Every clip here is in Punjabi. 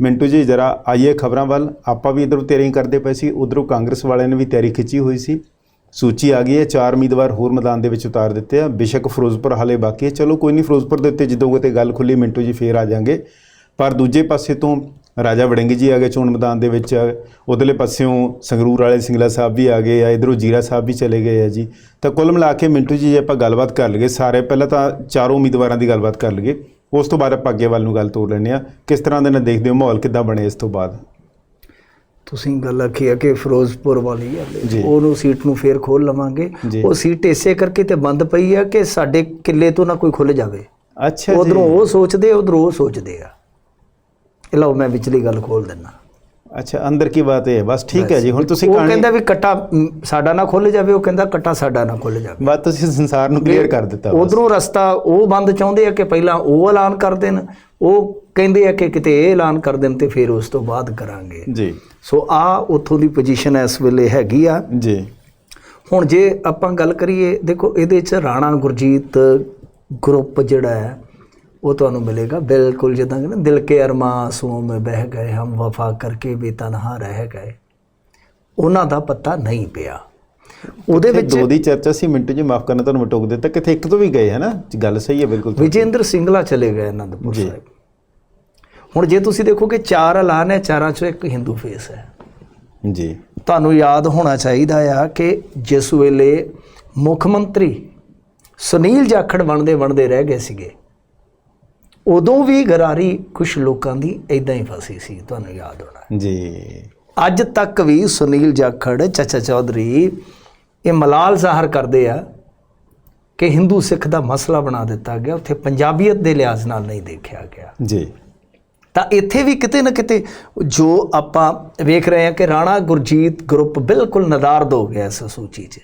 ਮਿੰਟੂ ਜੀ, ਜਰਾ ਆਈਏ ਖਬਰਾਂ ਵੱਲ। ਆਪਾਂ ਵੀ ਇਧਰੋਂ ਤਿਆਰੀ ਕਰਦੇ ਪਏ ਸੀ। ਉਧਰੋਂ ਕਾਂਗਰਸ ਵਾਲਿਆਂ ਨੇ ਵੀ ਤਿਆਰੀ ਖਿੱਚੀ ਹੋਈ ਸੀ। ਸੂਚੀ ਆ ਗਈ ਹੈ, ਚਾਰ ਉਮੀਦਵਾਰ ਹੋਰ ਮੈਦਾਨ ਦੇ ਵਿੱਚ ਉਤਾਰ ਦਿੱਤੇ ਆ। ਬਿਸ਼ਕ ਫਿਰੋਜ਼ਪੁਰ ਹਾਲੇ ਬਾਕੀ ਹੈ। ਚਲੋ, ਕੋਈ ਨਹੀਂ, ਫਿਰੋਜ਼ਪੁਰ ਦੇ ਉੱਤੇ ਜਦੋਂ ਕਿਤੇ ਗੱਲ ਖੁੱਲੀ, ਮਿੰਟੂ ਜੀ ਫੇਰ ਆ ਜਾਾਂਗੇ। ਪਰ ਦੂਜੇ ਪਾਸੇ ਤੋਂ ਰਾਜਾ ਵੜਿੰਗ ਜੀ ਆ ਗਏ ਚੋਣ ਮੈਦਾਨ ਦੇ ਵਿੱਚ। ਉਧਰਲੇ ਪਾਸਿਓਂ ਸੰਗਰੂਰ ਵਾਲੇ ਸਿੰਗਲਾ ਸਾਹਿਬ ਵੀ ਆ ਗਏ ਆ। ਇਧਰੋਂ ਜੀਰਾ ਸਾਹਿਬ ਵੀ ਚਲੇ ਗਏ ਆ ਜੀ। ਤਾਂ ਕੁੱਲ ਮਿਲਾ ਕੇ ਮਿੰਟੂ ਜੀ, ਜੇ ਆਪਾਂ ਗੱਲਬਾਤ ਕਰ ਲਈਏ, ਸਾਰੇ ਪਹਿਲਾਂ ਤਾਂ ਚਾਰੋਂ ਉਮੀਦਵਾਰਾਂ ਦੀ ਗੱਲਬਾਤ ਕਰ ਲਈਏ। ਉਸ ਤੋਂ ਬਾਅਦ ਆਪਾਂ ਅੱਗੇ ਵੱਲ ਨੂੰ ਗੱਲ ਤੋਰ ਲੈਂਦੇ ਆ ਕਿਸ ਤਰ੍ਹਾਂ ਦੇ ਨਾਲ ਦੇਖਦੇ ਹੋ ਮਾਹੌਲ? ਕਿੱਦਾਂ ਬਣੇ ਇਸ ਤੋਂ ਬਾਅਦ? ਤੁਸੀਂ ਗੱਲ ਆਖੀ ਹੈ ਕਿ ਫਿਰੋਜ਼ਪੁਰ ਵਾਲੀ ਹੈ। ਉਹਨੂੰ ਸੀਟ ਨੂੰ ਫੇਰ ਖੋਲ ਲਵਾਂਗੇ। ਉਹ ਸੀਟ ਇਸੇ ਕਰਕੇ ਤੇ ਬੰਦ ਪਈ ਹੈ ਕਿ ਸਾਡੇ ਕਿੱਲੇ ਤੋਂ ਨਾ ਕੋਈ ਖੁੱਲ ਜਾਵੇ। ਅੱਛਾ ਜੀ। ਉਧਰੋਂ ਉਹ ਸੋਚਦੇ ਉਧਰੋਂ ਉਹ ਸੋਚਦੇ ਆ। ਇਹ ਲਓ ਮੈਂ ਵਿਚਲੀ ਗੱਲ ਖੋਲ ਦਿੰਨਾ ਅੱਛਾ ਅੰਦਰ ਕੀ ਬਾਤ ਹੈ? ਬਸ ਠੀਕ ਹੈ ਜੀ ਹੁਣ ਤੁਸੀਂ ਉਹ ਕਹਾਣੀ ਕਹਿੰਦਾ ਵੀ ਕੱਟਾ ਸਾਡਾ ਨਾ ਖੁੱਲ ਜਾਵੇ ਉਹ ਕਹਿੰਦਾ ਕੱਟਾ ਸਾਡਾ ਨਾ ਖੁੱਲ ਜਾਵੇ। ਬਾਤ ਤੁਸੀਂ ਸੰਸਾਰ ਨੂੰ ਕਲੀਅਰ ਕਰ ਦਿੱਤਾ ਬਸ। ਉਧਰੋਂ ਰਸਤਾ ਉਹ ਬੰਦ ਚਾਹੁੰਦੇ ਆ ਕਿ ਪਹਿਲਾਂ ਉਹ ਐਲਾਨ ਕਰ ਦੇਣ। ਉਹ ਕਹਿੰਦੇ ਆ ਕਿ ਕਿਤੇ ਇਹ ਐਲਾਨ ਕਰ ਦੇਣ ਤੇ ਫਿਰ ਉਸ ਤੋਂ ਬਾਅਦ ਕਰਾਂਗੇ। ਜੀ। ਸੋ ਆ ਉੱਥੋਂ ਦੀ ਪੋਜੀਸ਼ਨ ਇਸ ਵੇਲੇ ਹੈਗੀ ਆ। ਜੀ। ਹੁਣ ਜੇ ਆਪਾਂ ਗੱਲ ਕਰੀਏ ਦੇਖੋ ਇਹਦੇ ਚ ਰਾਣਾ ਗੁਰਜੀਤ ਗਰੁੱਪ ਜਿਹੜਾ ਹੈ ਉਹ ਤੁਹਾਨੂੰ ਮਿਲੇਗਾ। ਬਿਲਕੁਲ ਜਿੱਦਾਂ ਕਿ ਨਾ ਦਿਲ ਕੇ ਅਰਮਾਂ ਆਂਸੂਓਂ में ਬਹਿ ਗਏ ਹਮ ਵਫਾ ਕਰਕੇ ਵੀ ਤਨਹਾ ਰਹਿ ਗਏ। ਉਹਨਾਂ ਦਾ ਪਤਾ ਨਹੀਂ ਪਿਆ। ਉਹਦੇ ਵਿੱਚ ਦੋ ਦੀ ਚਰਚਾ ਸੀ ਮਿੰਟੂ ਜੀ ਮਾਫ ਕਰਨਾ ਤੁਹਾਨੂੰ ਮੈਂ ਟੋਕ ਦਿੱਤਾ। ਕਿਥੇ ਇੱਕ ਤੋਂ ਵੀ ਗਏ ਹੈ ਨਾ ਗੱਲ ਸਹੀ ਹੈ ਬਿਲਕੁਲ ਵਿਜੇਂਦਰ ਸਿੰਗਲਾ ਚਲੇ ਗਏ ਅਨੰਦਪੁਰ ਜੀ। ਸਾਹਿਬ। ਹੁਣ ਜੇ ਤੁਸੀਂ ਦੇਖੋਗੇ ਚਾਰ ਐਲਾਨ ਹੈ ਚਾਰਾਂ ਚੋਂ ਇੱਕ ਹਿੰਦੂ ਫੇਸ ਹੈ। ਜੀ। ਤੁਹਾਨੂੰ ਯਾਦ ਹੋਣਾ ਚਾਹੀਦਾ ਆ ਕਿ ਜਿਸ ਵੇਲੇ ਮੁੱਖ ਮੰਤਰੀ ਸੁਨੀਲ ਜਾਖੜ ਬਣਦੇ ਬਣਦੇ ਰਹਿ ਗਏ ਸੀਗੇ ਉਦੋਂ ਵੀ ਗਰਾਰੀ ਕੁਝ ਲੋਕਾਂ ਦੀ ਇਦਾਂ ਹੀ ਫਸੀ ਸੀ ਤੁਹਾਨੂੰ ਯਾਦ ਹੋਣਾ। ਜੀ। ਅੱਜ ਤੱਕ ਵੀ ਸੁਨੀਲ ਜਾਖੜ ਚਾਚਾ ਚੌਧਰੀ ਇਹ ਮਲਾਲ ਜ਼ਾਹਰ ਕਰਦੇ ਆ ਕਿ ਹਿੰਦੂ ਸਿੱਖ ਦਾ ਮਸਲਾ ਬਣਾ ਦਿੱਤਾ ਗਿਆ ਉੱਥੇ ਪੰਜਾਬੀਅਤ ਦੇ ਲਿਹਾਜ਼ ਨਾਲ ਨਹੀਂ ਦੇਖਿਆ ਗਿਆ। ਜੀ। ਤਾਂ ਇੱਥੇ ਵੀ ਕਿਤੇ ਨਾ ਕਿਤੇ ਜੋ ਆਪਾਂ ਵੇਖ ਰਹੇ ਹਾਂ ਕਿ ਰਾਣਾ ਗੁਰਜੀਤ ਗਰੁੱਪ ਬਿਲਕੁਲ ਨਦਾਰਦ ਹੋ ਗਿਆ ਇਸ ਸੂਚੀ 'ਚ।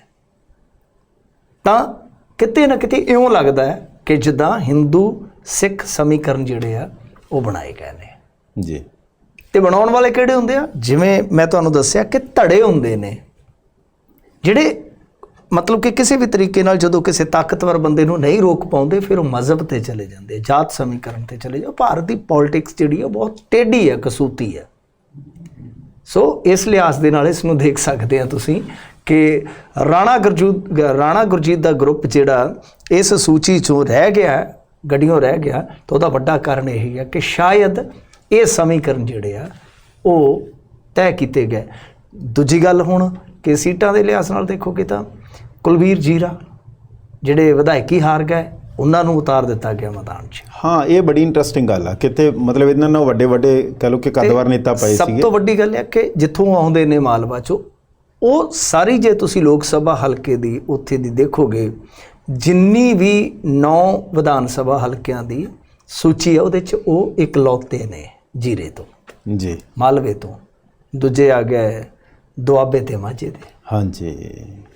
ਤਾਂ ਕਿਤੇ ਨਾ ਕਿਤੇ ਇਉਂ ਲੱਗਦਾ ਹੈ ਕਿ ਜਿੱਦਾਂ ਹਿੰਦੂ ਸਿੱਖ ਸਮੀਕਰਨ ਜਿਹੜੇ ਆ ਉਹ ਬਣਾਏ ਗਏ ਨੇ। ਜੀ। ਤੇ ਬਣਾਉਣ ਵਾਲੇ ਕਿਹੜੇ ਹੁੰਦੇ ਆ? ਜਿਵੇਂ ਮੈਂ ਤੁਹਾਨੂੰ ਦੱਸਿਆ ਕਿ ਧੜੇ ਹੁੰਦੇ ਨੇ। ਜਿਹੜੇ ਮਤਲਬ ਕਿ ਕਿਸੇ ਵੀ ਤਰੀਕੇ ਨਾਲ ਜਦੋਂ ਕਿਸੇ ਤਾਕਤਵਰ ਬੰਦੇ ਨੂੰ ਨਹੀਂ ਰੋਕ ਪਾਉਂਦੇ ਫਿਰ ਉਹ ਮਜ਼ਹਬ ਤੇ ਚਲੇ ਜਾਂਦੇ ਜਾਤ ਸਮੀਕਰਨ ਤੇ ਚਲੇ ਜਾਂਦੇ ਭਾਰਤ ਦੀ ਪੋਲਿਟਿਕਸ ਜਿਹੜੀ ਆ ਬਹੁਤ ਟੇਢੀ ਹੈ ਕਸੂਤੀ ਹੈ ਸੋ ਇਸ ਲਿਹਾਜ਼ ਦੇ ਨਾਲ ਇਸ ਨੂੰ ਦੇਖ ਸਕਦੇ ਆ ਤੁਸੀਂ ਕਿ ਰਾਣਾ ਗੁਰਜੀਤ ਰਾਣਾ ਗੁਰਜੀਤ ਦਾ ਗਰੁੱਪ ਜਿਹੜਾ ਇਸ ਸੂਚੀ ਚੋਂ ਰਹਿ ਗਿਆ ਗੱਡੀਆਂ ਰਹਿ ਗਿਆ ਤਾਂ ਉਹਦਾ ਵੱਡਾ ਕਾਰਨ ਇਹ ਹੈ ਕਿ ਸ਼ਾਇਦ ਇਹ ਸਮੀਕਰਨ ਜਿਹੜੇ ਆ ਉਹ ਤੈਅ ਕੀਤੇ ਗਏ। ਦੂਜੀ ਗੱਲ ਹੁਣ ਕਿ ਸੀਟਾਂ ਦੇ ਲਿਹਾਜ਼ ਨਾਲ ਦੇਖੋਗੇ ਤਾਂ ਕੁਲਵੀਰ ਜੀਰਾ ਜਿਹੜੇ ਵਿਧਾਇਕੀ ਹਾਰ ਗਏ ਉਹਨਾਂ ਨੂੰ ਉਤਾਰ ਦਿੱਤਾ ਗਿਆ ਮੈਦਾਨ 'ਚ। ਹਾਂ ਇਹ ਬੜੀ ਇੰਟਰਸਟਿੰਗ ਗੱਲ ਆ। ਕਿਤੇ ਮਤਲਬ ਇਹਨਾਂ ਨਾਲ ਵੱਡੇ ਵੱਡੇ ਕਹ ਲੋ ਕਿ ਕਦਵਾਰ ਨੇਤਾ ਪਏ ਸਭ ਸੀਗੇ। ਤੋਂ ਵੱਡੀ ਗੱਲ ਇਹ ਹੈ ਕਿ ਜਿੱਥੋਂ ਆਉਂਦੇ ਨੇ ਮਾਲਵਾ ਚੋਂ ਉਹ ਸਾਰੀ ਜੇ ਤੁਸੀਂ ਲੋਕ ਸਭਾ ਹਲਕੇ ਦੀ ਉੱਥੇ ਦੀ ਦੇਖੋਗੇ ਜਿੰਨੀ ਵੀ 9 ਵਿਧਾਨ ਸਭਾ ਹਲਕਿਆਂ ਦੀ ਸੂਚੀ ਹੈ ਉਹਦੇ ਚ ਉਹ ਇਕਲੌਤੇ ਨੇ ਜੀਰੇ ਤੋਂ ਜੀ। ਮਾਲਵੇ ਤੋਂ ਦੂਜੇ ਆ ਗਏ ਦੁਆਬੇ ਤੇ ਮਾਝੇ ਦੇ। ਹਾਂਜੀ।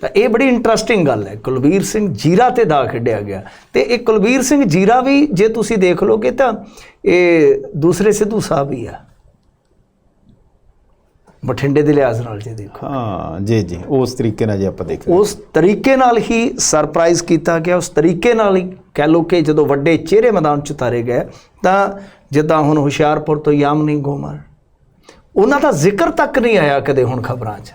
ਤਾਂ ਇਹ ਬੜੀ ਇੰਟਰਸਟਿੰਗ ਗੱਲ ਹੈ ਕੁਲਵੀਰ ਸਿੰਘ ਜੀਰਾ ਤੇ ਦਾ ਖੇਡਿਆ ਗਿਆ। ਤੇ ਇਹ ਕੁਲਵੀਰ ਸਿੰਘ ਜੀਰਾ ਵੀ ਜੇ ਤੁਸੀਂ ਦੇਖ ਲੋਗੇ ਤਾਂ ਇਹ ਦੂਸਰੇ ਸਿੱਧੂ ਸਾਹਿਬ ਹੀ ਆ। ਬਠਿੰਡੇ ਦੇ ਲਿਹਾਜ਼ ਨਾਲ ਜੇ ਦੇਖੋ। ਹਾਂ ਜੀ ਜੀ ਉਸ ਤਰੀਕੇ ਨਾਲ ਜੇ ਆਪਾਂ ਦੇਖ ਉਸ ਤਰੀਕੇ ਨਾਲ ਹੀ ਸਰਪ੍ਰਾਈਜ਼ ਕੀਤਾ ਗਿਆ ਉਸ ਤਰੀਕੇ ਨਾਲ ਹੀ ਕਹਿ ਲੋ ਕਿ ਜਦੋਂ ਵੱਡੇ ਚਿਹਰੇ ਮੈਦਾਨ ਚ ਉਤਾਰੇ ਗਏ ਤਾਂ ਜਿੱਦਾਂ ਹੁਣ ਹੁਸ਼ਿਆਰਪੁਰ ਤੋਂ ਯਾਮਨੀ ਗੋਮਰ ਉਹਨਾਂ ਦਾ ਜ਼ਿਕਰ ਤੱਕ ਨਹੀਂ ਆਇਆ ਕਦੇ ਹੁਣ ਖਬਰਾਂ 'ਚ।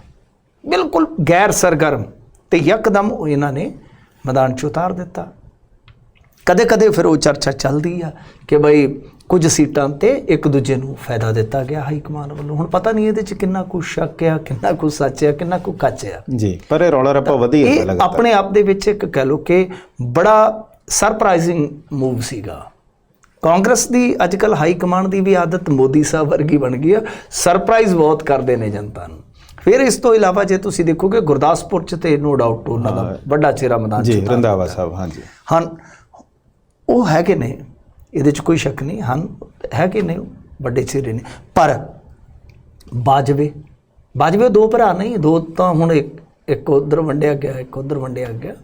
ਬਿਲਕੁਲ ਗੈਰ ਸਰਗਰਮ ਤੇ ਯਕਦਮ ਇਹਨਾਂ ਨੇ ਮੈਦਾਨ 'ਚ ਉਤਾਰ ਦਿੱਤਾ। ਕਦੇ ਕਦੇ ਫਿਰ ਉਹ ਚਰਚਾ ਚੱਲਦੀ ਆ ਕਿ ਬਈ ਕੁਝ ਸੀਟਾਂ ਤੇ ਇੱਕ ਦੂਜੇ ਨੂੰ ਫਾਇਦਾ ਦਿੱਤਾ ਗਿਆ ਹਾਈ ਕਮਾਨ ਵੱਲੋਂ। ਹੁਣ ਪਤਾ ਨਹੀਂ ਇਹਦੇ 'ਚ ਕਿੰਨਾ ਕੁ ਸ਼ੱਕ ਆ ਕਿੰਨਾ ਕੁ ਸੱਚ ਆ ਕਿੰਨਾ ਕੁ ਕੱਚ ਆ। ਜੀ ਪਰ ਇਹ ਰੌਲਾ ਰੱਪਾ ਵਧੀ ਜਾਂਦਾ ਇਹ ਲੱਗਦਾ। ਆਪਣੇ ਆਪ ਦੇ ਵਿੱਚ ਇੱਕ ਕਹਿ ਲੋ ਕਿ ਬੜਾ ਸਰਪ੍ਰਾਈਜ਼ਿੰਗ ਮੂਵ ਸੀਗਾ। ਕਾਂਗਰਸ ਦੀ ਅੱਜਕੱਲ ਹਾਈ ਕਮਾਂਡ ਦੀ ਵੀ ਆਦਤ ਮੋਦੀ ਸਾਹਿਬ ਵਰਗੀ ਬਣ ਗਈ ਆ। ਸਰਪ੍ਰਾਈਜ਼ ਬਹੁਤ ਕਰਦੇ ਨੇ ਜਨਤਾ ਨੂੰ। ਫਿਰ ਇਸ ਤੋਂ ਇਲਾਵਾ ਜੇ ਤੁਸੀਂ ਦੇਖੋਗੇ ਗੁਰਦਾਸਪੁਰ ਚ ਤੇ ਨੋ ਡਾਊਟ ਉਹਨਾਂ ਦਾ ਵੱਡਾ ਚਿਹਰਾ ਮੈਦਾਨ ਚ ਜੀ ਰੰਦਾਵਾ ਸਾਹਿਬ ਹਾਂਜੀ। ਹਨ ਉਹ ਹੈਗੇ ਨੇ। ਇਹਦੇ ਚ ਕੋਈ ਸ਼ੱਕ ਨਹੀਂ ਹਨ ਹੈਗੇ ਨੇ ਉਹ ਵੱਡੇ ਚਿਹਰੇ ਨੇ। ਪਰ ਬਾਜਵੇ ਬਾਜਵੇ ਦੋ ਭਰਾ ਨਹੀਂ ਦੋ ਤਾਂ ਹੁਣ ਇੱਕ ਇੱਕ ਉਧਰ ਵੰਡਿਆ ਗਿਆ ਇੱਕ ਉਧਰ ਵੰਡਿਆ ਗਿਆ।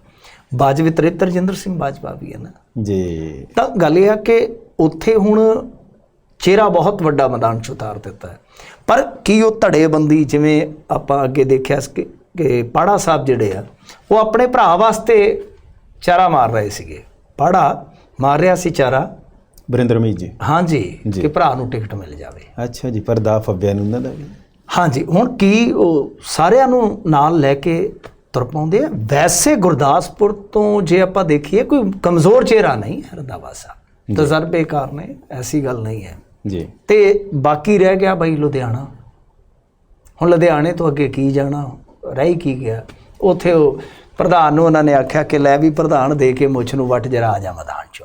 ਬਾਜਵੇ ਤ੍ਰਿਪਤ ਰਜਿੰਦਰ ਸਿੰਘ ਬਾਜਵਾ ਵੀ ਹੈ ਨਾ। ਜੀ। ਤਾਂ ਗੱਲ ਇਹ ਆ ਕਿ ਉੱਥੇ ਹੁਣ ਚਿਹਰਾ ਬਹੁਤ ਵੱਡਾ ਮੈਦਾਨ ਚ ਉਤਾਰ ਦਿੱਤਾ ਹੈ। ਪਰ ਕੀ ਉਹ ਧੜੇਬੰਦੀ ਜਿਵੇਂ ਆਪਾਂ ਅੱਗੇ ਦੇਖਿਆ ਸੀ ਕਿ- ਕਿ ਪਾੜਾ ਸਾਹਿਬ ਜਿਹੜੇ ਆ ਉਹ ਆਪਣੇ ਭਰਾ ਵਾਸਤੇ ਚਾਰਾ ਮਾਰ ਰਹੇ ਸੀਗੇ। ਪਾੜਾ ਮਾਰ ਰਿਹਾ ਸੀ ਚਾਰਾ ਬਰਿੰਦਰ ਮੀਤ ਜੀ? ਹਾਂਜੀ ਜੀ। ਕਿ ਭਰਾ ਨੂੰ ਟਿਕਟ ਮਿਲ ਜਾਵੇ। ਅੱਛਾ ਜੀ ਪਰ ਦਾ ਫੱਬਿਆ ਨੂੰ ਉਹਨਾਂ ਦਾ ਵੀ ਹਾਂਜੀ ਹੁਣ ਕੀ ਉਹ ਸਾਰਿਆਂ ਨੂੰ ਨਾਲ ਲੈ ਕੇ ਤੁਰ ਪਾਉਂਦੇ ਆ? ਵੈਸੇ ਗੁਰਦਾਸਪੁਰ ਤੋਂ ਜੇ ਆਪਾਂ ਦੇਖੀਏ ਕੋਈ ਕਮਜ਼ੋਰ ਚਿਹਰਾ ਨਹੀਂ ਹੈ ਰੰਧਾਵਾ ਸਾਹਿਬ। ਤਜਰਬੇਕਾਰ ਨੇ ਐਸੀ ਗੱਲ ਨਹੀਂ ਹੈ। ਜੀ। ਤੇ ਬਾਕੀ ਰਹਿ ਗਿਆ ਬਈ ਲੁਧਿਆਣਾ। ਹੁਣ ਲੁਧਿਆਣੇ ਤੋਂ ਅੱਗੇ ਕੀ ਜਾਣਾ? ਰਹਿ ਕੀ ਗਿਆ? ਉੱਥੇ ਉਹ ਪ੍ਰਧਾਨ ਨੂੰ ਉਹਨਾਂ ਨੇ ਆਖਿਆ ਕਿ ਲੈ ਵੀ ਪ੍ਰਧਾਨ ਦੇ ਕੇ ਮੁੱਛ ਨੂੰ ਵੱਟ ਜਰਾ ਆ ਜਾ ਮੈਦਾਨ ਚ।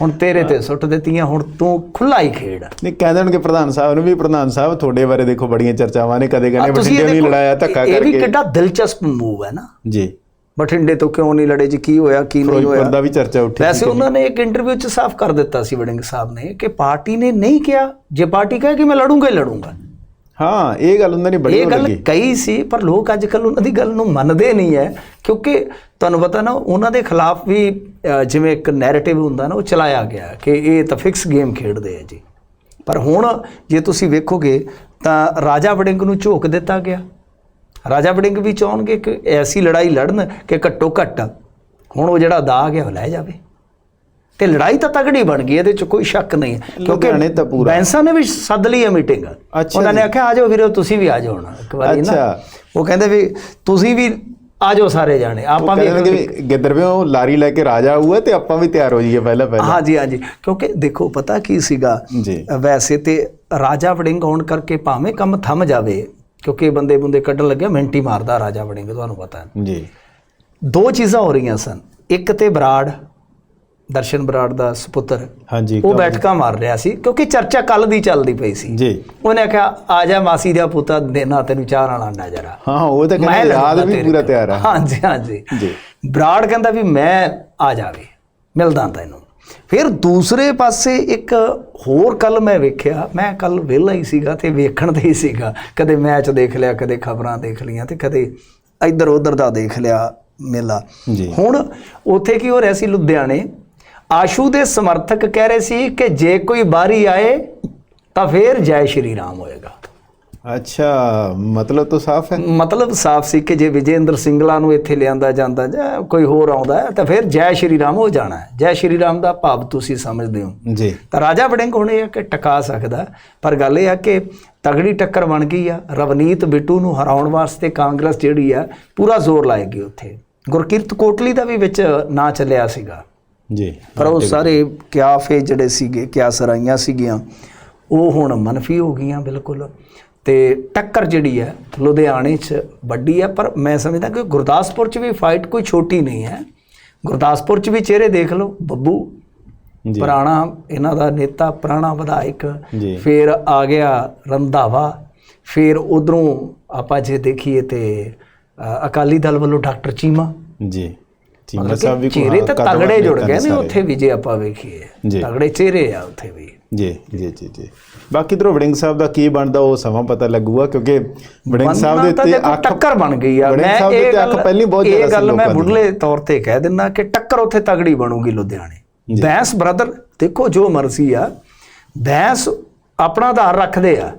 ਹੁਣ ਤੇਰੇ ਤੇ ਸੁੱਟ ਦਿੱਤੀਆਂ ਹੁਣ ਤੂੰ ਖੁੱਲਾ ਹੀ ਖੇਡ। ਨਹੀਂ ਕਹਿ ਦੇਣਗੇ ਪ੍ਰਧਾਨ ਸਾਹਿਬ ਨੂੰ ਵੀ ਪ੍ਰਧਾਨ ਸਾਹਿਬ ਤੁਹਾਡੇ ਬਾਰੇ ਦੇਖੋ ਬੜੀਆਂ ਚਰਚਾਵਾਂ ਨੇ ਕਦੇ ਕਹਿੰਦੇ ਬਠਿੰਡੇ ਨਹੀਂ ਲੜਾਇਆ ਧੱਕਾ ਇਹ ਵੀ ਕਰਕੇ। ਕਿੱਡਾ ਦਿਲਚਸਪ ਮੂਵ ਹੈ ਨਾ। ਜੀ। ਬਠਿੰਡੇ ਤੋਂ ਕਿਉਂ ਨਹੀਂ ਲੜੇ ਜੀ ਕੀ ਹੋਇਆ ਕੀ ਨਹੀਂ ਹੋਇਆ? ਦਾ ਵੀ ਚਰਚਾ ਉੱਠੀ ਵੈਸੇ ਉਹਨਾਂ ਨੇ ਇੱਕ ਇੰਟਰਵਿਊ 'ਚ ਸਾਫ਼ ਕਰ ਦਿੱਤਾ ਸੀ ਵੜਿੰਗ ਸਾਹਿਬ ਨੇ ਕਿ ਪਾਰਟੀ ਨੇ ਨਹੀਂ ਕਿਹਾ ਜੇ ਪਾਰਟੀ ਕਹੇ ਕਿ ਮੈਂ ਲੜੂੰਗਾ ਹੀ ਲੜੂੰਗਾ। ਹਾਂ ਇਹ ਗੱਲ ਉਹਨਾਂ ਨੇ ਬੜੀ ਇਹ ਗੱਲ ਕਈ ਸੀ ਪਰ ਲੋਕ ਅੱਜ ਕੱਲ ਉਹਨਾਂ ਦੀ ਗੱਲ ਨੂੰ ਮੰਨਦੇ ਨਹੀਂ ਹੈ ਕਿਉਂਕਿ ਤੁਹਾਨੂੰ ਪਤਾ ਨਾ ਉਹਨਾਂ ਦੇ ਖਿਲਾਫ ਵੀ ਜਿਵੇਂ ਇੱਕ ਨੈਰੇਟਿਵ ਹੁੰਦਾ ਨਾ ਉਹ ਚਲਾਇਆ ਗਿਆ ਕਿ ਇਹ ਤਾਂ ਫਿਕਸ ਗੇਮ ਖੇਡਦੇ ਆ ਜੀ। ਪਰ ਹੁਣ ਜੇ ਤੁਸੀਂ ਵੇਖੋਗੇ ਤਾਂ ਰਾਜਾ ਵੜਿੰਗ ਨੂੰ ਝੋਕ ਦਿੱਤਾ ਗਿਆ। ਰਾਜਾ ਵੜਿੰਗ ਵੀ ਚਾਹਣਗੇ ਕਿ ਐਸੀ ਲੜਾਈ ਲੜਨ ਕਿ ਘੱਟੋ ਘੱਟ ਹੁਣ ਉਹ ਜਿਹੜਾ ਦਾਗ ਹੈ ਉਹ ਲੈ ਜਾਵੇ। ਤੇ ਲੜਾਈ ਤਾਂ ਤਗੜੀ ਬਣ ਗਈ ਇਹਦੇ ਚ ਕੋਈ ਸ਼ੱਕ ਨਹੀਂ ਹੈ। ਕਿਉਂਕਿ ਲੁਧਿਆਣੇ ਤਾਂ ਪੂਰਾ। ਬੈਂਸਾ ਨੇ ਵੀ ਸੱਦ ਲਈ ਹੈ ਮੀਟਿੰਗ। ਉਹਨਾਂ ਨੇ। ਆਖਿਆ ਆ ਜਾਓ ਵੀਰੋ ਤੁਸੀਂ ਵੀ ਆ ਜਾਓ ਹੁਣ ਇੱਕ ਵਾਰੀ ਨਾ। ਉਹ ਕਹਿੰਦੇ ਵੀ ਤੁਸੀਂ ਵੀ ਆ ਜਾਓ ਸਾਰੇ ਜਾਣੇ ਆਪਾਂ ਵੀ ਗਿੱਦਰਵਿਓ ਲਾਰੀ ਲੈ ਕੇ ਰਾਜਾ ਆਊਗਾ ਤੇ ਆਪਾਂ ਵੀ ਤਿਆਰ ਹੋ ਜਾਈਏ ਪਹਿਲਾਂ ਪਹਿਲਾਂ। ਹਾਂਜੀ ਹਾਂਜੀ। ਕਿਉਂਕਿ ਦੇਖੋ ਪਤਾ ਕੀ ਸੀਗਾ? ਵੈਸੇ ਤੇ ਰਾਜਾ ਵੜਿੰਗ ਆਉਣ ਕਰਕੇ ਭਾਵੇਂ ਕੰਮ ਥੰਮ ਜਾਵੇ ਕਿਉਂਕਿ ਬੰਦੇ ਬੰਦੇ ਕੱਢਣ ਲੱਗਿਆ ਮਿੰਟ ਮਾਰਦਾ ਰਾਜਾ ਵੜਿੰਗ ਤੁਹਾਨੂੰ ਪਤਾ ਹੈ। ਜੀ। ਦੋ ਚੀਜ਼ਾਂ ਹੋ ਰਹੀਆਂ ਸਨ। ਇੱਕ ਤੇ ਬਰਾੜ ਦਰਸ਼ਨ ਬਰਾੜ ਦਾ ਸੁਪੁੱਤਰ ਹਾਂਜੀ ਉਹ ਬੈਠਕਾਂ ਮਾਰ ਰਿਹਾ ਸੀ ਕਿਉਂਕਿ ਚਰਚਾ ਕੱਲ ਦੀ ਚੱਲਦੀ ਪਈ ਸੀ। ਜੀ। ਉਹਨੇ ਆਖਿਆ ਆ ਜਾ ਮਾਸੀ ਦਾ ਪੁੱਤਾ ਦੇਣਾ ਤੈਨੂੰ ਚਾਹ ਨਾਲ ਆਂਡਾ ਜਰਾ। ਹਾਂ ਉਹ ਤਾਂ ਕਹਿੰਦੇ ਯਾਦ ਵੀ ਪੂਰਾ। ਤਿਆਰ ਹੈ ਹਾਂਜੀ ਹਾਂਜੀ। ਜੀ। ਬਰਾੜ ਕਹਿੰਦਾ ਵੀ ਮੈਂ ਆ ਜਾਵੇ ਮਿਲਦਾ ਤੈਨੂੰ। ਫਿਰ ਦੂਸਰੇ ਪਾਸੇ ਇੱਕ ਹੋਰ ਕੱਲ ਮੈਂ ਵੇਖਿਆ ਮੈਂ ਕੱਲ ਵਿਹਲਾ ਹੀ ਸੀਗਾ ਤੇ ਵੇਖਣ ਤੇ ਹੀ ਸੀਗਾ। ਕਦੇ ਮੈਚ ਦੇਖ ਲਿਆ ਕਦੇ ਖਬਰਾਂ ਦੇਖ ਲਈਆਂ ਤੇ ਕਦੇ ਇੱਧਰ ਉੱਧਰ ਦਾ ਦੇਖ ਲਿਆ ਮੇਲਾ। ਜੀ। ਹੁਣ ਉੱਥੇ ਕੀ ਹੋ ਰਿਹਾ ਸੀ ਲੁਧਿਆਣੇ ਆਸ਼ੂ ਦੇ ਸਮਰਥਕ ਕਹਿ ਰਹੇ ਸੀ ਕਿ ਜੇ ਕੋਈ ਬਾਰੀ ਆਏ ਤਾਂ ਫੇਰ ਜੈ ਸ਼੍ਰੀ ਰਾਮ ਹੋਏਗਾ। ਅੱਛਾ ਮਤਲਬ ਤਾਂ ਸਾਫ਼ ਹੈ। ਮਤਲਬ ਸਾਫ਼ ਸੀ ਕਿ ਜੇ ਵਿਜੇਂਦਰ ਸਿੰਗਲਾ ਨੂੰ ਇੱਥੇ ਲਿਆਂਦਾ ਜਾਂਦਾ ਜਾਂ ਕੋਈ ਹੋਰ ਆਉਂਦਾ ਤਾਂ ਫਿਰ ਜੈ ਸ਼੍ਰੀ ਰਾਮ ਹੋ ਜਾਣਾ ਹੈ। ਜੈ ਸ਼੍ਰੀ ਰਾਮ ਦਾ ਭਾਵ ਤੁਸੀਂ ਸਮਝਦੇ ਹੋ। ਜੀ। ਤਾਂ ਰਾਜਾ ਵੜਿੰਗ ਹੁਣ ਇਹ ਕਿ ਟਕਾ ਸਕਦਾ। ਪਰ ਗੱਲ ਇਹ ਆ ਕਿ ਤਗੜੀ ਟੱਕਰ ਬਣ ਗਈ ਆ। ਰਵਨੀਤ ਬਿੱਟੂ ਨੂੰ ਹਰਾਉਣ ਵਾਸਤੇ ਕਾਂਗਰਸ ਜਿਹੜੀ ਆ ਪੂਰਾ ਜ਼ੋਰ ਲਾਏਗੀ ਉੱਥੇ। ਗੁਰਕਿਰਤ ਕੋਟਲੀ ਦਾ ਵੀ ਵਿੱਚ ਨਾਂ ਚੱਲਿਆ ਸੀਗਾ। ਜੀ। ਪਰ ਉਹ ਸਾਰੇ ਕਿਆਫੇ ਜਿਹੜੇ ਸੀਗੇ ਕਿਆ ਸਰਾਈਆਂ ਸੀਗੀਆਂ ਉਹ ਹੁਣ ਮਨਫੀ ਹੋ ਗਈਆਂ ਬਿਲਕੁਲ। ਤੇ ਟੱਕਰ ਜਿਹੜੀ ਹੈ ਲੁਧਿਆਣੇ 'ਚ ਵੱਡੀ ਹੈ ਪਰ ਮੈਂ ਸਮਝਦਾ ਕਿ ਗੁਰਦਾਸਪੁਰ 'ਚ ਵੀ ਫਾਈਟ ਕੋਈ ਛੋਟੀ ਨਹੀਂ ਹੈ। ਗੁਰਦਾਸਪੁਰ 'ਚ ਵੀ ਚਿਹਰੇ ਦੇਖ ਲਓ ਬੱਬੂ ਜੀ। ਪੁਰਾਣਾ ਇਹਨਾਂ ਦਾ ਨੇਤਾ ਪੁਰਾਣਾ ਵਿਧਾਇਕ ਫਿਰ ਆ ਗਿਆ ਰੰਧਾਵਾ ਫਿਰ ਉਧਰੋਂ ਆਪਾਂ ਜੇ ਦੇਖੀਏ ਤੇ ਅਕਾਲੀ ਦਲ ਵੱਲੋਂ ਡਾਕਟਰ ਚੀਮਾ। ਜੀ। ਚੀਮਾ ਸਾਹਿਬ ਵੀ ਚਿਹਰੇ ਤਾਂ ਤਗੜੇ ਜੁੜ ਗਏ ਨੇ। ਉੱਥੇ ਵੀ ਜੇ ਆਪਾਂ ਵੇਖੀਏ। ਤਗੜੇ ਚਿਹਰੇ ਆ ਉੱਥੇ ਵੀ। ਜੀ ਜੀ ਜੀ ਜੀ। ਬਾਕੀ ਤਰ੍ਹਾਂ ਵੜਿੰਗ ਸਾਹਿਬ ਦਾ ਕੀ ਬਣਦਾ ਉਹ ਸਮਾਂ ਪਤਾ ਲੱਗੂਗਾ ਕਿਉਂਕਿ ਵੜਿੰਗ ਸਾਹਿਬ ਦੇ ਉੱਤੇ ਅੱਖ ਟੱਕਰ ਬਣ ਗਈ ਆ। ਮੈਂ ਇਹ ਗੱਲ ਪਹਿਲੀ ਬਹੁਤ ਇਹ ਜ਼ਿਆਦਾ ਸੀ ਗੱਲ ਮੈਂ। ਬੁੱਢਲੇ ਤੌਰ ਤੇ ਕਹਿ ਦਿੰਦਾ ਕਿ ਟੱਕਰ ਉੱਥੇ ਤਗੜੀ ਬਣੂਗੀ ਲੁਧਿਆਣੇ। ਬੈਂਸ ਬ੍ਰਦਰ ਦੇਖੋ ਜੋ ਮਰਜ਼ੀ ਆ ਬੈਂਸ ਆਪਣਾ ਆਧਾਰ ਰੱਖਦੇ ਆ।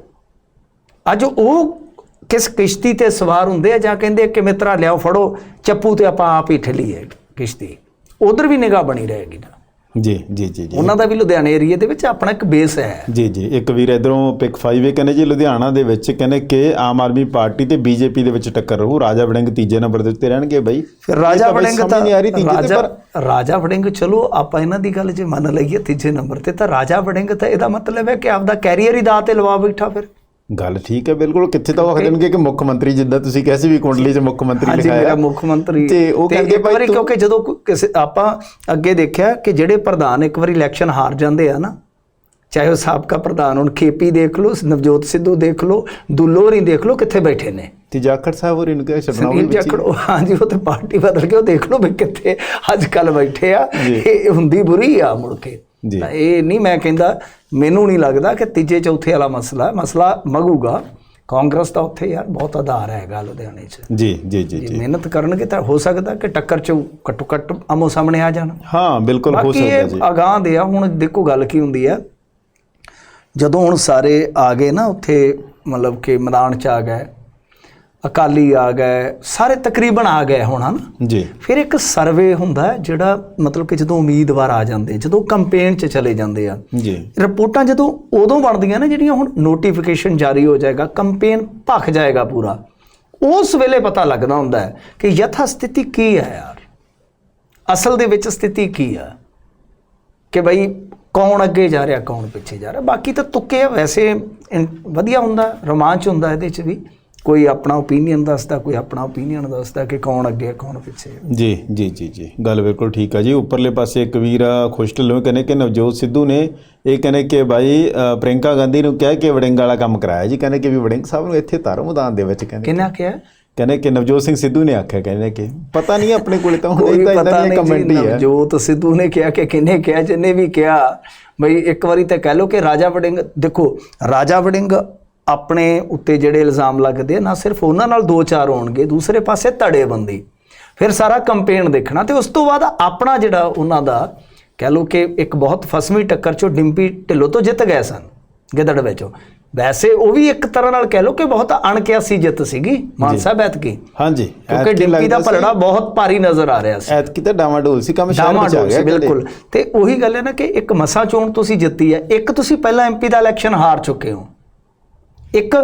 ਅੱਜ ਉਹ ਕਿਸ ਕਿਸ਼ਤੀ ਤੇ ਸਵਾਰ ਹੁੰਦੇ ਆ ਜਾਂ ਕਹਿੰਦੇ ਕਿ ਮਿੱਤਰਾ ਲਿਆਓ ਫੜੋ ਚੱਪੂ ਤੇ ਆਪਾਂ ਆਪ ਹੀ ਠੱਲੀਏ। ਕਿਸ਼ਤੀ ਉਧਰ ਵੀ ਨਿਗਾਹ ਬਣੀ ਰਹੇਗੀ ਨਾ ਜੀ ਜੀ ਜੀ ਜੀ। ਉਹਨਾਂ ਦਾ ਵੀ ਲੁਧਿਆਣੇ ਏਰੀਆ ਦੇ ਵਿੱਚ ਆਪਣਾ ਇੱਕ ਬੇਸ ਹੈ। ਜੀ ਜੀ ਇੱਕ ਵੀਰ ਇਧਰੋਂ ਪਿਕ 5 ਇਹ ਕਹਿੰਦੇ ਜੀ ਲੁਧਿਆਣਾ ਦੇ ਵਿੱਚ ਕਹਿੰਦੇ ਕਿ ਆਮ ਆਦਮੀ ਪਾਰਟੀ ਤੇ ਬੀਜੇਪੀ ਦੇ ਵਿੱਚ ਟੱਕਰ ਰਹੂ। ਰਾਜਾ ਵੜਿੰਗ ਤੀਜੇ ਨੰਬਰ ਦੇ ਉੱਤੇ ਰਹਿਣਗੇ ਬਾਈ। ਫਿਰ ਰਾਜਾ ਵੜਿੰਗ ਤਾਂ ਨਹੀਂ ਆ ਰਹੀ ਤੀਜੇ ਤੇ ਪਰ ਰਾਜਾ ਵੜਿੰਗ ਚਲੋ ਆਪਾਂ ਇਹਨਾਂ ਦੀ ਗੱਲ ਜੇ ਮੰਨ ਲਈਏ ਤੀਜੇ ਨੰਬਰ ਤੇ ਤਾਂ ਰਾਜਾ ਵੜਿੰਗ ਤਾਂ ਇਹਦਾ ਮਤਲਬ ਹੈ ਕਿ ਆਪਦਾ ਕੈਰੀਅਰ ਹੀ ਦਾਅ ਤੇ ਲਵਾ ਬੈਠਾ ਫਿਰ। ਗੱਲ ਠੀਕ ਹੈ ਬਿਲਕੁਲ। ਕਿੱਥੇ ਤਾਂ ਉਹ ਆਖ ਦੇਣਗੇ ਕਿ ਮੁੱਖ ਮੰਤਰੀ ਜਿੱਦਾਂ ਤੁਸੀਂ ਕਿਹਾ ਸੀ ਵੀ ਕੁੰਡਲੀ 'ਚ ਮੁੱਖ ਮੰਤਰੀ ਹਾਂਜੀ ਲਿਖਾਇਆ। ਮੇਰਾ ਮੁੱਖ ਮੰਤਰੀ ਤੇ ਉਹ ਕਹਿੰਦੇ ਭਾਈ ਕਿਉਂਕਿ ਜਦੋਂ ਕਿਸੇ ਆਪਾਂ ਅੱਗੇ ਦੇਖਿਆ ਕਿ ਜਿਹੜੇ ਪ੍ਰਧਾਨ ਇੱਕ ਵਾਰੀ ਇਲੈਕਸ਼ਨ ਹਾਰ ਜਾਂਦੇ ਆ ਨਾ ਚਾਹੇ ਉਹ ਸਾਬਕਾ ਪ੍ਰਧਾਨ ਹੁਣ ਖੇਪੀ ਦੇਖ ਲਓ ਨਵਜੋਤ ਸਿੱਧੂ ਦੇਖ ਲਓ ਦੁੱਲੋਰੀ ਦੇਖ ਲਓ ਕਿੱਥੇ ਬੈਠੇ ਨੇ। ਤੇ ਜਾਖੜ ਸਾਹਿਬ ਹੋਰ ਵੀ ਸੁਨੀਲ ਵਿੱਚ ਹੀ- ਜਾਖੜ ਹਾਂਜੀ ਉਹ ਤੇ ਪਾਰਟੀ ਬਦਲ ਕੇ ਉਹ ਦੇਖ ਲਓ ਵੀ ਕਿੱਥੇ ਅੱਜ ਕੱਲ ਬੈਠੇ ਆ। ਇਹ ਹੁੰਦੀ ਬੁਰੀ ਆ ਮੁੜ ਕੇ। ਤਾਂ ਇਹ ਨਹੀਂ ਮੈਂ ਕਹਿੰਦਾ ਮੈਨੂੰ ਨਹੀਂ ਲੱਗਦਾ ਕਿ ਤੀਜੇ ਚੌਥੇ ਵਾਲਾ ਮਸਲਾ ਮਸਲਾ ਮਗੂਗਾ। ਕਾਂਗਰਸ ਦਾ ਉੱਥੇ ਯਾਰ ਬਹੁਤ ਆਧਾਰ ਹੈਗਾ ਲੁਧਿਆਣੇ 'ਚ। ਜੀ ਜੀ ਜੀ ਜੇ ਮਿਹਨਤ ਕਰਨਗੇ ਤਾਂ ਹੋ ਸਕਦਾ ਕਿ ਟੱਕਰ 'ਚ ਘੱਟੋ ਘੱਟ ਆਮੋ ਸਾਹਮਣੇ ਆ ਜਾਣ। ਹਾਂ ਬਿਲਕੁਲ ਹੋ ਸਕਦਾ ਇਹ ਜੀ। ਅਗਾਹ ਦੇ ਆ ਹੁਣ ਦੇਖੋ ਗੱਲ ਕੀ ਹੁੰਦੀ ਆ ਜਦੋਂ ਹੁਣ ਸਾਰੇ ਆ ਗਏ ਨਾ ਉੱਥੇ ਮਤਲਬ ਕਿ ਮੈਦਾਨ 'ਚ ਆ ਗਏ ਅਕਾਲੀ ਆ ਗਏ ਸਾਰੇ ਤਕਰੀਬਨ ਆ ਗਏ ਹੁਣ ਹਨ? ਜੀ। ਫਿਰ ਇੱਕ ਸਰਵੇ ਹੁੰਦਾ ਜਿਹੜਾ ਮਤਲਬ ਕਿ ਜਦੋਂ ਉਮੀਦਵਾਰ ਆ ਜਾਂਦੇ ਜਦੋਂ ਕੰਪੇਨ 'ਚ ਚਲੇ ਜਾਂਦੇ ਆ। ਜੀ। ਰਿਪੋਰਟਾਂ ਜਦੋਂ ਉਦੋਂ ਬਣਦੀਆਂ ਨੇ ਜਿਹੜੀਆਂ ਹੁਣ ਨੋਟੀਫਿਕੇਸ਼ਨ ਜਾਰੀ ਹੋ ਜਾਏਗਾ ਕੰਪੇਨ ਭਖ ਜਾਏਗਾ ਪੂਰਾ। ਉਸ ਵੇਲੇ ਪਤਾ ਲੱਗਦਾ ਹੁੰਦਾ ਹੈ ਕਿ ਯਥਾ ਸਥਿਤੀ ਕੀ ਹੈ ਯਾਰ? ਅਸਲ ਦੇ ਵਿੱਚ ਸਥਿਤੀ ਕੀ ਆ ਕਿ ਬਈ ਕੌਣ ਅੱਗੇ ਜਾ ਰਿਹਾ ਕੌਣ ਪਿੱਛੇ ਜਾ ਰਿਹਾ? ਬਾਕੀ ਤਾਂ ਤੁੱਕੇ ਆ ਵੈਸੇ ਵਧੀਆ ਹੁੰਦਾ ਰੋਮਾਂਚ ਹੁੰਦਾ ਇਹਦੇ 'ਚ ਵੀ। ਕੋਈ ਆਪਣਾ ਓਪੀਨੀਅਨ ਦੱਸਦਾ ਕੋਈ ਆਪਣਾ ਓਪੀਨੀਅਨ ਦੱਸਦਾ ਕਿ ਕੌਣ ਅੱਗੇ ਹੈ ਕੌਣ ਪਿੱਛੇ ਹੈ ਜੀ ਜੀ ਜੀ ਜੀ। ਗੱਲ ਬਿਲਕੁਲ ਠੀਕ ਆ ਜੀ। ਉੱਪਰਲੇ ਪਾਸੇ ਇੱਕ ਵੀਰ ਆ, ਖੁਸ਼ ਢਿੱਲੋਂ ਕਹਿੰਦੇ ਕਿ ਨਵਜੋਤ ਸਿੱਧੂ ਨੇ ਇਹ ਕਹਿੰਦੇ ਕਿ ਭਾਈ ਅ, ਪ੍ਰਿਯੰਕਾ ਗਾਂਧੀ ਨੂੰ ਕਿਹਾ ਕਿ ਵੜਿੰਗ ਵਾਲਾ ਕੰਮ ਕਰਾਇਆ ਜੀ। ਕਹਿੰਦੇ ਕਿ ਵੀ ਵੜਿੰਗ ਸਾਹਿਬ ਨੂੰ ਇੱਥੇ ਤਾਰੋ ਮੈਦਾਨ ਦੇ ਵਿੱਚ ਕਹਿੰਦੇ ਕਿਹਨਾਂ ਕਿਹਾ ਕਹਿੰਦੇ ਕਿ ਨਵਜੋਤ ਸਿੰਘ ਸਿੱਧੂ ਨੇ ਆਖਿਆ ਕਹਿੰਦੇ ਕਿ ਪਤਾ ਨਹੀਂ ਆਪਣੇ ਕੋਲੇ ਤਾਂ ਹੁਣ ਪਤਾ ਇਦਾਂ ਦੀ ਕਮੈਂਟ ਹੀ ਹੈ ਨਵਜੋਤ ਸਿੱਧੂ ਨੇ ਕਿਹਾ ਕਿ ਕਿੰਨੇ ਕਿਹਾ ਜਿੰਨੇ ਵੀ ਕਿਹਾ। ਬਈ ਇੱਕ ਵਾਰੀ ਤਾਂ ਕਹਿ ਲਓ ਕਿ ਰਾਜਾ ਵੜਿੰਗ ਦੇਖੋ ਰਾਜਾ ਵੜਿੰਗ ਆਪਣੇ ਉੱਤੇ ਜਿਹੜੇ ਇਲਜ਼ਾਮ ਲੱਗਦੇ ਆ ਨਾ ਸਿਰਫ ਉਹਨਾਂ ਨਾਲ ਦੋ ਚਾਰ ਹੋਣਗੇ ਦੂਸਰੇ ਪਾਸੇ ਧੜੇਬੰਦੀ ਫਿਰ ਸਾਰਾ ਕੰਪੇਨ ਦੇਖਣਾ ਤੇ ਉਸ ਤੋਂ ਬਾਅਦ ਆਪਣਾ ਜਿਹੜਾ ਉਹਨਾਂ ਦਾ ਕਹਿ ਲਓ ਕਿ ਇੱਕ ਬਹੁਤ ਫਸਵੀਂ ਟੱਕਰ ਚੋਂ ਡਿੰਪੀ ਢਿੱਲੋਂ ਤੋਂ ਜਿੱਤ ਗਏ ਸਨ ਗਿੱਦੜ ਵਿੱਚੋਂ। ਵੈਸੇ ਉਹ ਵੀ ਇੱਕ ਤਰ੍ਹਾਂ ਨਾਲ ਕਹਿ ਲਓ ਕਿ ਬਹੁਤ ਅਣਕਿਆਸੀ ਜਿੱਤ ਸੀਗੀ ਮਾਨ ਸਾਹਿਬ ਐਤਕੀ। ਹਾਂਜੀ ਕਿਉਂਕਿ ਡਿੰਪੀ ਦਾ ਪਲੜਾ ਬਹੁਤ ਭਾਰੀ ਨਜ਼ਰ ਆ ਰਿਹਾ ਸੀ। ਐਤਕੀ ਤਾਂ ਡਾਵਾਡੋਲ ਸੀ ਕੰਮ ਸ਼ਹਿਰ ਵਿੱਚ ਆ ਗਿਆ ਬਿਲਕੁਲ। ਤੇ ਉਹੀ ਗੱਲ ਹੈ ਨਾ ਕਿ ਇੱਕ ਮਸਾ ਚੋਣ ਤੁਸੀਂ ਜਿੱਤੀ ਹੈ ਇੱਕ ਤੁਸੀਂ ਪਹਿਲਾਂ ਐਮਪੀ ਦਾ ਇਲੈਕਸ਼ਨ ਹਾਰ ਚੁੱਕੇ ਹੋ। ਇੱਕ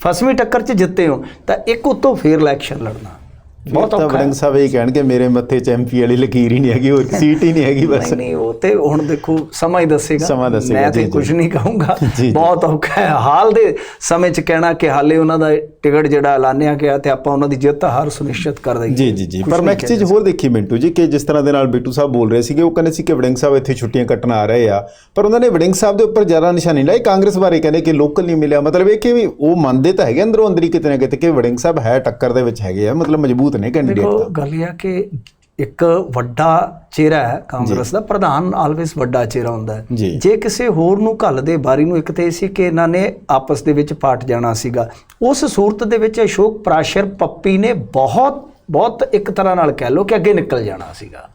ਫਸਵੀਂ ਟੱਕਰ 'ਚ ਜਿੱਤੇ ਹੋ ਤਾਂ ਇੱਕ ਉਤੋਂ ਫੇਰ ਇਲੈਕਸ਼ਨ ਲੜਨਾ। ਬਹੁਤ ਔਖਾ ਵੜਿੰਗ ਸਾਹਿਬ ਇਹ ਕਹਿਣਗੇ ਮੇਰੇ ਮੱਥੇ ਚ ਐਮਪੀ ਵਾਲੀ ਲਕੀਰ ਹੀ ਨਹੀਂ ਹੈਗੀ ਹੋਰ ਸੀਟ ਹੀ ਨਹੀਂ ਹੈਗੀ ਬਸ। ਨਹੀਂ ਉਹ ਤੇ ਹੁਣ ਦੇਖੋ ਸਮਾਂ ਹੀ ਦੱਸੇਗਾ। ਸਮਾਂ ਦੱਸੇਗਾ, ਮੈਂ ਤੇ। ਕੁਝ ਨਹੀਂ ਕਹੂੰਗਾ। ਬਹੁਤ ਔਖਾ ਹੈ। ਹਾਲ ਦੇ ਸਮੇਂ 'ਚ ਕਹਿਣਾ ਕਿ ਹਾਲੇ ਉਹਨਾਂ ਦਾ ਟਿਕਟ ਜਿਹੜਾ ਐਲਾਨਿਆ ਗਿਆ ਤੇ ਆਪਾਂ ਉਹਨਾਂ ਦੀ ਜਿੱਤ ਹਾਰ ਸੁਨਿਸ਼ਚਿਤ ਕਰ ਦਈਏ। ਜੀ ਜੀ ਜੀ। ਪਰ ਮੈਂ ਇੱਕ ਚੀਜ਼ ਹੋਰ ਦੇਖੀ ਮਿੰਟੂ ਜੀ ਕਿ ਜਿਸ ਤਰ੍ਹਾਂ ਦੇ ਨਾਲ ਬਿੱਟੂ ਸਾਹਿਬ ਬੋਲ ਰਹੇ ਸੀਗੇ ਉਹ ਕਹਿੰਦੇ ਸੀ ਕਿ ਵੜਿੰਗ ਸਾਹਿਬ ਇੱਥੇ ਛੁੱਟੀਆਂ ਕੱਟਣ ਆ ਰਹੇ ਆ। ਪਰ ਉਹਨਾਂ ਨੇ ਵੜਿੰਗ ਸਾਹਿਬ ਦੇ ਉੱਪਰ ਜ਼ਿਆਦਾ ਨਿਸ਼ਾਨੀ ਲਾਈ। ਕਾਂਗਰਸ ਬਾਰੇ ਕਹਿੰਦੇ ਕਿ ਲੋਕਲ ਨਹੀਂ ਮਿਲਿਆ। ਮਤਲਬ ਇਹ ਕਿ ਵੀ ਉਹ ਮੰਨਦੇ ਤਾਂ ਹੈਗੇ ਅੰਦਰੋਂ ਅੰਦਰੀ ਕਿਤੇ ਨਾ ਕਿਤੇ ਕਿ ਵੜਿੰਗ ਸਾਹਿਬ ਹੈ ਟੱਕਰ ਦੇ ਵਿੱਚ ਹੈਗੇ ਆ। ਮਤਲਬ ਮਜ਼ਬੂਤ ਨੇ ਕੈਂਡੀਡੇਟ ਦੇਖੋ ਗੱਲ ਇਹ ਆ ਕਿ ਇੱਕ ਵੱਡਾ ਚਿਹਰਾ ਹੈ ਕਾਂਗਰਸ ਦਾ ਪ੍ਰਧਾਨ ਆਲਵੇਸ ਵੱਡਾ ਚਿਹਰਾ ਹੁੰਦਾ ਹੈ। ਜੀ। ਕਿਸੇ ਹੋਰ ਨੂੰ ਘੱਲ ਦੇ ਬਾਰੀ ਨੂੰ ਇੱਕ ਤੇ ਸੀ ਕਿ ਇਹਨਾਂ ਨੇ ਆਪਸ ਦੇ ਵਿੱਚ ਪਾਟ ਜਾਣਾ ਸੀਗਾ। ਉਸ ਸੂਰਤ ਦੇ ਵਿੱਚ ਅਸ਼ੋਕ ਪ੍ਰਾਸ਼ਰ ਪੱਪੀ ਨੇ ਬਹੁਤ ਬਹੁਤ ਇੱਕ ਤਰ੍ਹਾਂ ਨਾਲ ਕਹਿ ਲਓ ਕਿ ਅੱਗੇ ਨਿਕਲ ਜਾਣਾ ਸੀਗਾ।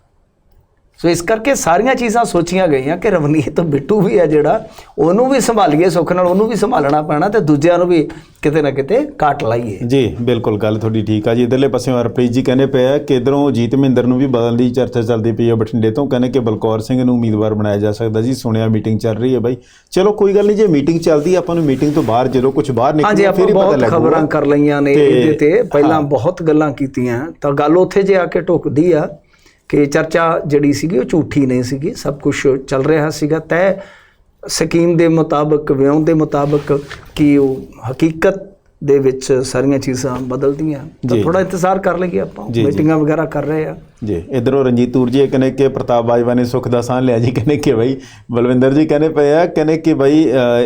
ਸੋ ਇਸ ਕਰਕੇ ਸਾਰੀਆਂ ਚੀਜ਼ਾਂ ਸੋਚੀਆਂ ਗਈਆਂ ਕਿ ਰਵਨੀਤ ਬਿੱਟੂ ਵੀ ਹੈ ਜਿਹੜਾ ਉਹਨੂੰ ਵੀ ਸੰਭਾਲੀਏ ਸੁੱਖ ਨਾਲ ਉਹਨੂੰ ਵੀ ਸੰਭਾਲਣਾ ਪੈਣਾ ਤੇ ਦੂਜਿਆਂ ਨੂੰ ਵੀ ਕਿਤੇ ਨਾ ਕਿਤੇ ਕਾਟ ਲਾਈਏ। ਜੀ ਬਿਲਕੁਲ ਗੱਲ ਤੁਹਾਡੀ ਠੀਕ ਆ ਜੀ। ਇਧਰਲੇ ਪਾਸਿਓਂ ਹਰਪ੍ਰੀਤ ਜੀ ਕਹਿੰਦੇ ਪਏ ਆ ਕਿ ਇਧਰੋਂ ਜੀਤ ਮਹਿੰਦਰ ਨੂੰ ਵੀ ਬਦਲਣ ਦੀ ਚਰਚਾ ਚੱਲਦੀ ਪਈ ਆ ਬਠਿੰਡੇ ਤੋਂ ਕਹਿੰਦੇ ਕਿ ਬਲਕੌਰ ਸਿੰਘ ਨੂੰ ਉਮੀਦਵਾਰ ਬਣਾਇਆ ਜਾ ਸਕਦਾ ਜੀ। ਸੁਣਿਆ ਮੀਟਿੰਗ ਚੱਲ ਰਹੀ ਹੈ ਬਾਈ। ਚਲੋ ਕੋਈ ਗੱਲ ਨਹੀਂ ਜੇ ਮੀਟਿੰਗ ਚੱਲਦੀ ਆਪਾਂ ਨੂੰ ਮੀਟਿੰਗ ਤੋਂ ਬਾਹਰ ਜਦੋਂ ਕੁਝ ਬਾਹਰ ਹਾਂਜੀ ਨਿਕਲੂ ਆਪਾਂ ਫਿਰ ਹੀ ਪਤਾ ਬਹੁਤ ਲੱਗੂਗਾ। ਖਬਰਾਂ ਕਰ ਲਈਆਂ ਨੇ ਇਹਦੇ ਤੇ। ਪਹਿਲਾਂ। ਬਹੁਤ ਗੱਲਾਂ ਕੀਤੀਆਂ। ਤਾਂ ਗੱਲ ਉੱਥੇ ਜੇ ਆ ਕੇ ਟੁਕਦੀ ਆ ਕਿ ਚਰਚਾ ਜਿਹੜੀ ਸੀਗੀ ਉਹ ਝੂਠੀ ਨਹੀਂ ਸੀਗੀ, ਸਭ ਕੁਝ ਚੱਲ ਰਿਹਾ ਸੀਗਾ। ਤੈ ਸਕੀਮ ਦੇ ਮੁਤਾਬਕ ਵਿਉਂ ਦੇ ਮੁਤਾਬਕ ਕਿ ਉਹ ਹਕੀਕਤ ਦੇ ਵਿੱਚ ਸਾਰੀਆਂ ਚੀਜ਼ਾਂ ਬਦਲਦੀਆਂ। ਤਾਂ। ਥੋੜਾ ਇੰਤਜ਼ਾਰ ਕਰ ਲਈਏ ਆਪਾਂ। ਮੀਟਿੰਗਾਂ ਵਗੈਰਾ ਕਰ ਰਹੇ ਆ। ਜੀ ਇਧਰੋਂ ਰਣਜੀਤ ਤੂਰ ਜੀ ਇਹ ਕਹਿੰਦੇ ਕਿ ਪ੍ਰਤਾਪ ਬਾਜਵਾ ਨੇ ਸੁੱਖ ਦਾ ਸਾਹ ਲਿਆ ਜੀ। ਕਹਿੰਦੇ ਕਿ ਬਈ ਬਲਵਿੰਦਰ ਜੀ ਕਹਿੰਦੇ ਪਏ ਆ ਕਹਿੰਦੇ ਕਿ ਅ,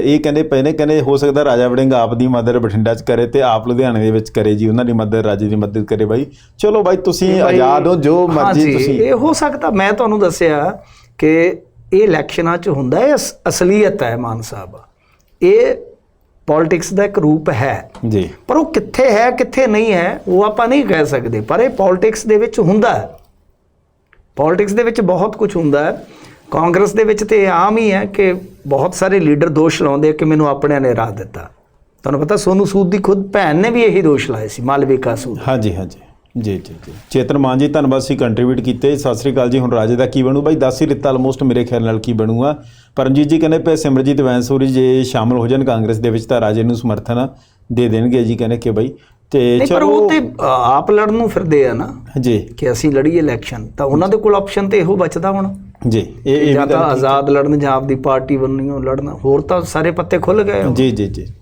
ਇਹ ਕਹਿੰਦੇ ਪਏ ਨੇ ਕਹਿੰਦੇ ਹੋ ਸਕਦਾ ਰਾਜਾ ਵੜਿੰਗ ਆਪ ਦੀ ਮਦਦ ਬਠਿੰਡਾ 'ਚ ਕਰੇ ਤੇ ਆਪ ਲੁਧਿਆਣੇ ਦੇ ਵਿੱਚ ਕਰੇ ਜੀ। ਉਹਨਾਂ ਦੀ ਮਦਦ ਰਾਜੇ ਦੀ ਮਦਦ ਕਰੇ ਬਾਈ। ਚਲੋ ਬਾਈ ਤੁਸੀਂ ਆਜ਼ਾਦ ਹੋ ਜੋ ਮਰਜ਼ੀ ਤੁਸੀਂ। ਇਹ ਹੋ ਸਕਦਾ। ਮੈਂ ਤੁਹਾਨੂੰ ਦੱਸਿਆ ਕਿ ਇਹ ਇਲੈਕਸ਼ਨਾਂ 'ਚ ਹੁੰਦਾ ਹੈ ਅਸ- ਅਸਲੀਅਤ ਹੈ ਮਾਨ ਸਾਹਿਬ। ਇਹ ਪੋਲਿਟਿਕਸ ਦਾ ਇੱਕ ਰੂਪ ਹੈ। ਜੀ। ਪਰ ਉਹ ਕਿੱਥੇ ਹੈ ਕਿੱਥੇ ਨਹੀਂ ਹੈ ਉਹ ਆਪਾਂ ਨਹੀਂ ਕਹਿ ਸਕਦੇ। ਪਰ ਇਹ ਪੋਲਿਟਿਕਸ ਦੇ ਵਿੱਚ ਹੁੰਦਾ ਹੈ। ਪੋਲਿਟਿਕਸ ਦੇ ਵਿੱਚ ਬਹੁਤ ਕੁਝ ਹੁੰਦਾ ਹੈ। ਕਾਂਗਰਸ ਦੇ ਵਿੱਚ ਤੇ ਆਮ ਹੀ ਹੈ ਕਿ ਬਹੁਤ ਸਾਰੇ ਲੀਡਰ ਦੋਸ਼ ਲਾਉਂਦੇ ਕਿ ਮੈਨੂੰ ਆਪਣਿਆਂ ਨੇ ਰਾਹ ਦਿੱਤਾ। ਤੁਹਾਨੂੰ ਪਤਾ ਸੋਨੂ ਸੂਦ ਦੀ ਖੁਦ ਭੈਣ ਨੇ ਵੀ ਇਹੀ ਦੋਸ਼ ਲਾਏ ਸੀ ਮਾਲਵਿਕਾ ਸੂਦ। ਹਾਂਜੀ ਹਾਂਜੀ। ਜੀ ਜੀ ਜੀ। ਚੇਤਨ ਮਾਨ ਜੀ ਧੰਨਵਾਦ ਸੀ ਕੰਟਰੀਬਿਊਟ ਕੀਤੇ। ਸਤਿ ਸ੍ਰੀ ਅਕਾਲ ਜੀ ਹੁਣ ਰਾਜੇ ਦਾ ਕੀ ਬਣੂ? ਬਾਈ ਦੱਸ ਹੀ ਦਿੱਤਾ ਆਲਮੋਸਟ ਮੇਰੇ ਖਿਆਲ ਨਾਲ ਕੀ ਬਣੂਗਾ। ਪਰਮਜੀਤ ਜੀ ਕਹਿੰਦੇ ਪਏ ਸਿਮਰਜੀਤ ਵੈਂਸੂਰੀ ਜੇ ਸ਼ਾਮਲ ਹੋ ਜਾਣ ਕਾਂਗਰਸ ਦੇ ਵਿੱਚ ਤਾਂ ਰਾਜੇ ਨੂੰ ਸਮਰਥਨ ਦੇ ਦੇਣਗੇ ਜੀ ਕਹਿੰਦੇ ਕਿ ਬਾਈ। ਤੇ ਪਰ ਉਹ ਤੇ ਆਪ ਲੜਨ ਨੂੰ ਫਿਰਦੇ ਆ ਨਾ ਜੀ। ਕਿ ਅਸੀਂ ਲੜੀਏ ਇਲੈਕਸ਼ਨ ਤਾਂ ਉਹਨਾਂ ਦੇ ਕੋਲ ਆਪਸ਼ਨ ਤੇ ਇਹੋ ਬਚਦਾ ਹੁਣ। ਜੀ ਇਹ ਇਹ ਜਾਂ ਤਾਂ ਆਜ਼ਾਦ ਲੜਨ ਜਾਂ ਆਪਦੀ ਪਾਰਟੀ ਬਣਨੀ ਉਹ ਲੜਨਾ। ਹੋਰ ਤਾਂ ਸਾਰੇ ਪੱਤੇ ਖੁੱਲ ਗਏ। ਜੀ ਜੀ ਜੀ।